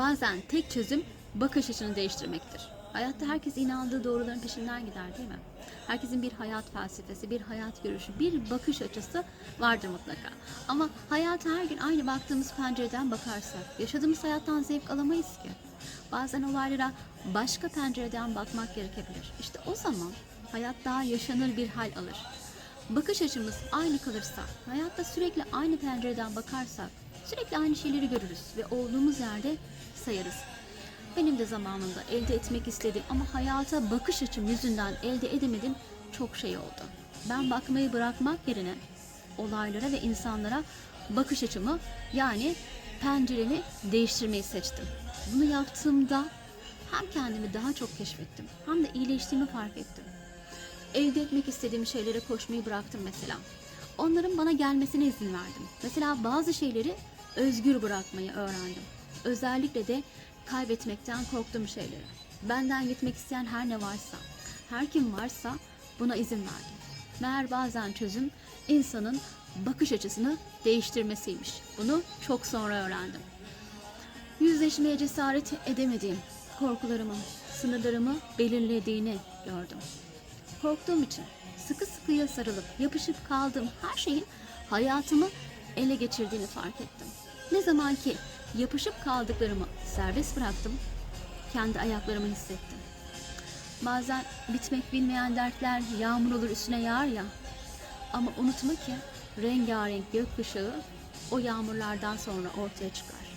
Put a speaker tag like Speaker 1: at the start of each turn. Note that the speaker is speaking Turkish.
Speaker 1: Bazen tek çözüm bakış açını değiştirmektir. Hayatta herkes inandığı doğruların peşinden gider değil mi? Herkesin bir hayat felsefesi, bir hayat görüşü, bir bakış açısı vardır mutlaka. Ama hayata her gün aynı baktığımız pencereden bakarsak, yaşadığımız hayattan zevk alamayız ki. Bazen olaylara başka pencereden bakmak gerekebilir. İşte o zaman hayat daha yaşanır bir hal alır. Bakış açımız aynı kalırsa, hayatta sürekli aynı pencereden bakarsak, sürekli aynı şeyleri görürüz ve olduğumuz yerde sayarız. Benim de zamanında elde etmek istediğim ama hayata bakış açım yüzünden elde edemedim çok şey oldu. Ben bakmayı bırakmak yerine olaylara ve insanlara bakış açımı yani penceremi değiştirmeyi seçtim. Bunu yaptığımda hem kendimi daha çok keşfettim hem de iyileştiğimi fark ettim. Elde etmek istediğim şeylere koşmayı bıraktım mesela. Onların bana gelmesine izin verdim. Mesela bazı şeyleri özgür bırakmayı öğrendim. Özellikle de kaybetmekten korktuğum şeyleri. Benden gitmek isteyen her ne varsa, her kim varsa buna izin verdim. Meğer bazen çözüm insanın bakış açısını değiştirmesiymiş. Bunu çok sonra öğrendim. Yüzleşmeye cesaret edemediğim korkularımın, sınırlarımı belirlediğini gördüm. Korktuğum için sıkı sıkıya sarılıp yapışıp kaldığım her şeyin hayatımı ele geçirdiğini fark ettim. Ne zaman ki yapışıp kaldıklarımı serbest bıraktım, kendi ayaklarımı hissettim. Bazen bitmek bilmeyen dertler yağmur olur üstüne yağar ya. Ama unutma ki rengarenk gökkuşağı o yağmurlardan sonra ortaya çıkar.